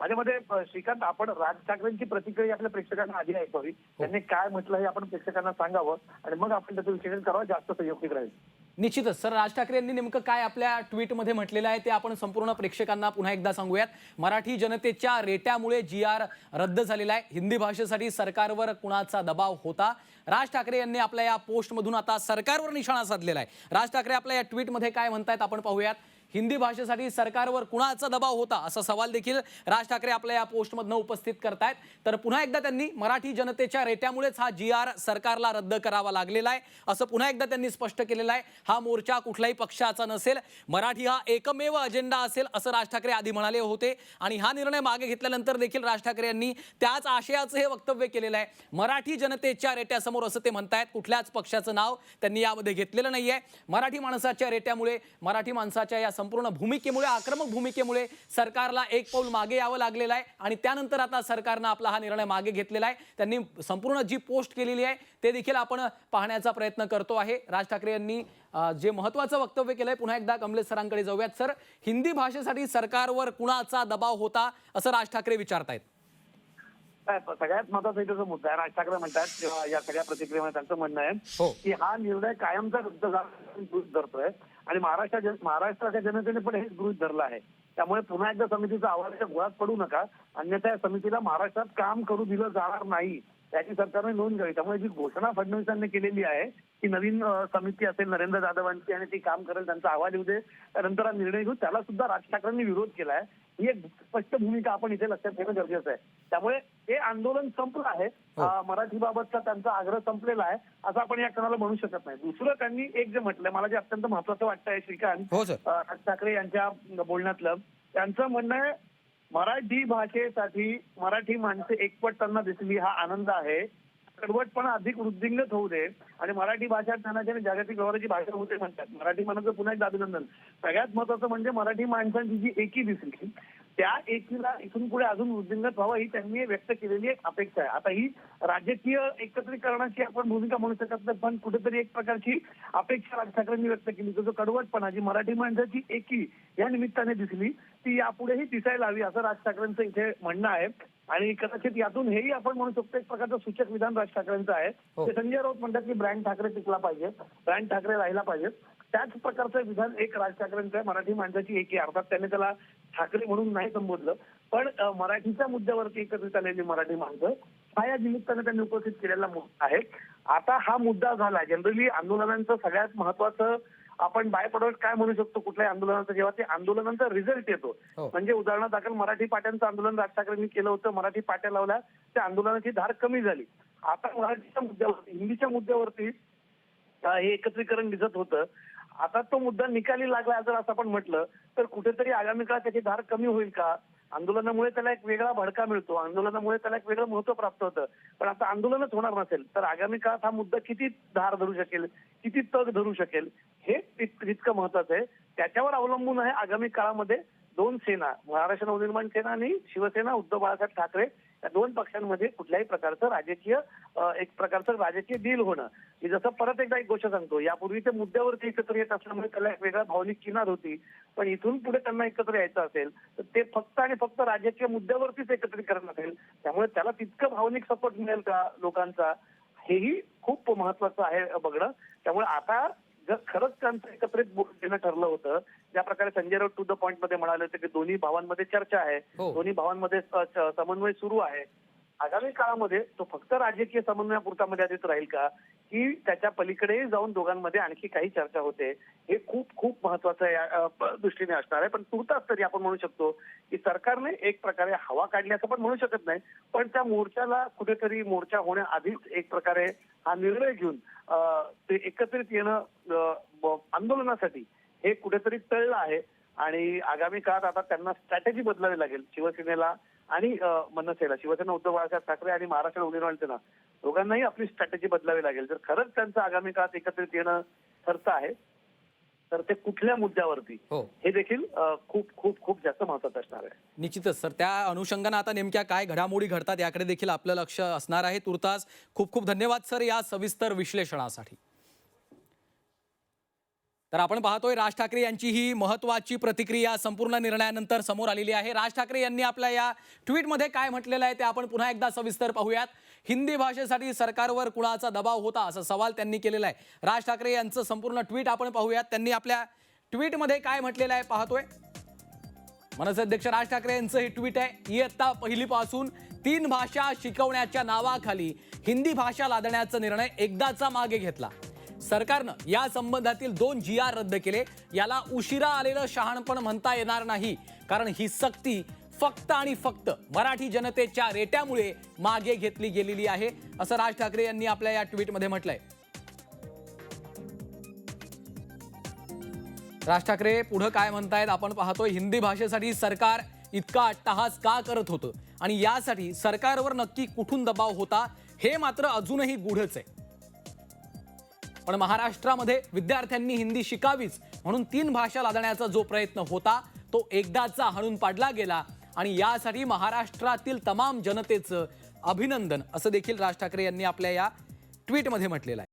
माझ्या अ, श्रीकांत आपण राज ठाकरेंची प्रतिक्रिया आपल्या प्रेक्षकांना आधी ऐकावी त्यांनी काय म्हटलं हे आपण प्रेक्षकांना सांगावं आणि मग आपण त्याचं विश्लेषण करावं जास्त संयुक्तिक राहील. निश्चितच. सर राज ठाकरे यांनी नेमकं काय आपल्या ट्विटमध्ये म्हटलेलं आहे ते आपण संपूर्ण प्रेक्षकांना पुन्हा एकदा सांगूयात. मराठी जनतेच्या रेट्यामुळे जी आर रद्द झालेला आहे. हिंदी भाषेसाठी सरकारवर कुणाचा दबाव होता? राज ठाकरे यांनी आपल्या या पोस्टमधून आता सरकारवर निशाणा साधलेला आहे. राज ठाकरे आपल्या या ट्विटमध्ये काय म्हणतायत आपण पाहूयात. हिंदी भाषेसाठी सरकारवर कुणाचा दबाव होता असा सवाल देखील राज ठाकरे आपल्या या पोस्टमधनं उपस्थित करतायत. तर पुन्हा एकदा त्यांनी मराठी जनतेच्या रेट्यामुळेच हा जी आर सरकारला रद्द करावा लागलेला आहे असं पुन्हा एकदा त्यांनी स्पष्ट केलेलं आहे. हा मोर्चा कुठल्याही पक्षाचा नसेल मराठी हा एकमेव अजेंडा असेल असं राज ठाकरे आधी म्हणाले होते. आणि हा निर्णय मागे घेतल्यानंतर देखील राज ठाकरे यांनी त्याच आशयाचं हे वक्तव्य केलेलं आहे. मराठी जनतेच्या रेट्यासमोर असं ते म्हणतायत कुठल्याच पक्षाचं नाव त्यांनी यामध्ये घेतलेलं नाही आहे मराठी माणसाच्या रेट्यामुळे मराठी माणसाच्या या संपूर्ण भूमिकेमुळे आक्रमक भूमिकेमुळे सरकारला एक पाऊल मागे यावं लागलेलं आहे. आणि त्यानंतर आता सरकारनं आपला हा निर्णय मागे घेतलेला आहे. त्यांनी संपूर्ण जी पोस्ट केलेली आहे ते देखील आपण पाहण्याचा प्रयत्न करतो आहे. राज ठाकरे यांनी जे महत्वाचं वक्तव्य केलंय पुन्हा एकदा कमलेश सरांकडे जाऊयात. सर हिंदी भाषेसाठी सरकारवर कुणाचा दबाव होता असं राज ठाकरे विचारतायत? सगळ्यात महत्त्वाचा इथे जो मुद्दा आहे राज ठाकरे म्हणतात किंवा या सगळ्या प्रतिक्रियेमध्ये त्यांचं म्हणणं हो. आहे की हा निर्णय कायमचा रद्द गृहीत धरतोय. आणि महाराष्ट्र जन- महाराष्ट्राच्या जनतेने पण हेच गृहीत धरलं आहे. त्यामुळे पुन्हा एकदा समितीचा आवाजाच्या गोळात पडू नका. अन्यथा या समितीला महाराष्ट्रात काम करू दिलं जाणार नाही. याची सरकारने नोंद घ्यावी. त्यामुळे जी घोषणा फडणवीसांनी केलेली आहे की नवीन समिती असेल नरेंद्र जाधवांची आणि ती काम करेल त्यांचा अहवाल येऊ दे. त्यानंतर हा निर्णय घेऊ त्याला सुद्धा राज ठाकरेंनी विरोध केलाय. ही एक स्पष्ट भूमिका आपण इथे लक्षात घेणं गरजेचं आहे. त्यामुळे हे आंदोलन संपलं आहे. हो. अ, मराठीबाबतचा त्यांचा आग्रह संपलेला आहे. असं आपण या क्षणाला म्हणू शकत नाही. दुसरं त्यांनी एक जे म्हटलंय मला जे अत्यंत महत्वाचं वाटतंय श्रीकांत हो राज ठाकरे यांच्या बोलण्यातलं त्यांचं म्हणणं आहे मराठी भाषेसाठी मराठी माणसे एकवटताना दिसली हा आनंद आहे. कडवटपणा अधिक वृद्धिंगत होऊ दे. आणि मराठी भाषा ज्ञानाची आणि जागतिक व्यवहाराची भाषा होते म्हणतात. मराठी मानाचं पुन्हा एकदा अभिनंदन. सगळ्यात महत्वाचं म्हणजे मराठी माणसांची जी एकी दिसली त्या एकीला इथून पुढे अजून वृद्धिंगत व्हावं ही त्यांनी व्यक्त केलेली एक अपेक्षा आहे. आता ही राजकीय एकत्रीकरणाची आपण भूमिका म्हणू शकत नाही पण कुठेतरी एक प्रकारची अपेक्षा राज ठाकरेंनी व्यक्त केली. तो जो कडवटपणा जी मराठी माणसाची एकी या निमित्ताने दिसली ती यापुढेही दिसायला हवी असं राज ठाकरेंचं इथे म्हणणं आहे. आणि कदाचित यातून हेही आपण म्हणू शकतो एक प्रकारचं सूचक विधान राज ठाकरेंचं आहे. हो. ते संजय राऊत म्हणतात की ब्रँड ठाकरे टिकला पाहिजे ब्रँड ठाकरे राहिला पाहिजे. त्याच प्रकारचं विधान एक राज ठाकरेंचं आहे मराठी माणसाची एकी अर्थात त्याने त्याला ठाकरे म्हणून नाही संबोधलं. पण मराठीच्या मुद्द्यावरती एकत्रित आलेली मराठी माणसं हा या निमित्ताने त्यांनी उपस्थित केलेला मुद्दा आहे. आता हा मुद्दा झाला. जनरली आंदोलनांचं सगळ्यात महत्वाचं आपण बाय प्रोडक्ट काय म्हणू शकतो कुठल्याही आंदोलनाचं? जेव्हा ते आंदोलनाचा रिझल्ट येतो. हो. म्हणजे उदाहरणादाखल मराठी पाट्यांचं आंदोलन राज ठाकरेंनी केलं होतं. मराठी पाट्या लावल्या. त्या आंदोलनाची धार कमी झाली. आता मराठीच्या मुद्द्यावरती हिंदीच्या मुद्द्यावरती हे एकत्रीकरण दिसत होतं. आता तो मुद्दा निकाली लागला जर असं आपण म्हटलं तर कुठेतरी आगामी काळात त्याची धार कमी होईल का? आंदोलनामुळे त्याला एक वेगळा भडका मिळतो. आंदोलनामुळे त्याला एक वेगळं महत्त्व प्राप्त होतं. पण आता आंदोलनच होणार नसेल तर आगामी काळात हा मुद्दा किती धार धरू शकेल किती तग धरू शकेल हे तितकं इतकं महत्वाचं आहे. त्याच्यावर अवलंबून आहे आगामी काळामध्ये दोन सेना महाराष्ट्र नवनिर्माण सेना आणि शिवसेना उद्धव बाळासाहेब ठाकरे या दोन पक्षांमध्ये कुठल्याही प्रकारचं राजकीय एक प्रकारचं राजकीय डील होणं. मी जसं परत एकदा एक गोष्ट सांगतो यापूर्वी ते मुद्द्यावरती एकत्र येत असल्यामुळे त्याला एक वेगळा भावनिक किनार होती. पण इथून पुढे त्यांना एकत्र यायचं असेल तर ते फक्त आणि फक्त राजकीय मुद्द्यावरतीच एकत्रीकरण असेल त्यामुळे त्याला तितकं भावनिक सपोर्ट मिळेल का लोकांचा हेही खूप महत्वाचं आहे बघणं. त्यामुळे आता जर खरंच त्यांचं एकत्रित बोट देणं ठरलं होतं. ज्या प्रकारे संजय राऊत टू द पॉइंटमध्ये म्हणाले होते की दोन्ही भावांमध्ये चर्चा आहे. हो. दोन्ही भावांमध्ये समन्वय सुरू आहे. आगामी काळामध्ये तो फक्त राजकीय समन्वयापुरता मर्यादित राहील का? की त्याच्या पलीकडेही जाऊन दोघांमध्ये आणखी काही चर्चा होते हे खूप खूप महत्वाचं या दृष्टीने असणार आहे. पण तुर्तास तरी आपण म्हणू शकतो की सरकारने एक प्रकारे हवा काढली असं पण म्हणू शकत नाही पण त्या मोर्चाला कुठेतरी मोर्चा होण्याआधीच एक प्रकारे हा निर्णय घेऊन ते एकत्रित येणं आंदोलनासाठी हे कुठेतरी टळलं आहे. आणि आगामी काळात आता त्यांना स्ट्रॅटेजी बदलावी लागेल. शिवसेनेला आणि मनसेला शिवसेना उद्धव बाळासाहेब ठाकरे आणि महाराष्ट्र सेना दोघांनाही आपली स्ट्रॅटेजी बदलावी लागेल. जर खरंच त्यांचं आगामी काळात एकत्रित येणं ठरतं आहे तर ते कुठल्या मुद्द्यावरती हो. हे देखील खूप खूप खूप जास्त महत्वाचं असणार आहे. निश्चितच सर. त्या अनुषंगानं आता नेमक्या काय घडामोडी घडतात याकडे देखील आपलं लक्ष असणार आहे. तुर्तास खूप खूप धन्यवाद सर या सविस्तर विश्लेषणासाठी. तर आपण पाहतोय राज ठाकरे यांची ही महत्वाची प्रतिक्रिया संपूर्ण निर्णयानंतर समोर आलेली आहे. राज ठाकरे यांनी आपल्या या ट्विटमध्ये काय म्हटलेलं आहे ते आपण पुन्हा एकदा सविस्तर पाहूयात. हिंदी भाषेसाठी सरकारवर कुणाचा दबाव होता असा सवाल त्यांनी केलेला आहे. राज ठाकरे यांचं संपूर्ण ट्विट आपण पाहूयात. त्यांनी आपल्या ट्विटमध्ये काय म्हटलेलं आहे पाहतोय. मनसे अध्यक्ष राज ठाकरे यांचं हे ट्विट आहे इयत्ता पहिलीपासून तीन भाषा शिकवण्याच्या नावाखाली हिंदी भाषा लादण्याचा निर्णय एकदाचा मागे घेतला. सरकारनं या संबंधातील दोन जी आर रद्द केले. याला उशिरा आलेलं शहाणपण म्हणता येणार नाही. कारण ही सक्ती फक्त आणि फक्त मराठी जनतेच्या रेट्यामुळे मागे घेतली गेलेली आहे असं राज ठाकरे यांनी आपल्या या ट्विटमध्ये म्हटलंय. राज ठाकरे पुढं काय म्हणतायत? आपण पाहतोय हिंदी भाषेसाठी सरकार इतका अट्टहास का करत होतं? आणि यासाठी सरकारवर नक्की कुठून दबाव होता? हे मात्र अजूनही गुढच आहे. पण महाराष्ट्रामध्ये विद्यार्थ्यांनी हिंदी शिकावीच म्हणून तीन भाषा लादण्याचा जो प्रयत्न होता तो एकदाचा हाणून पाडला गेला आणि यासाठी महाराष्ट्रातील तमाम जनतेचं अभिनंदन असं देखील राज ठाकरे यांनी आपल्या या ट्विटमध्ये म्हटलेलं आहे.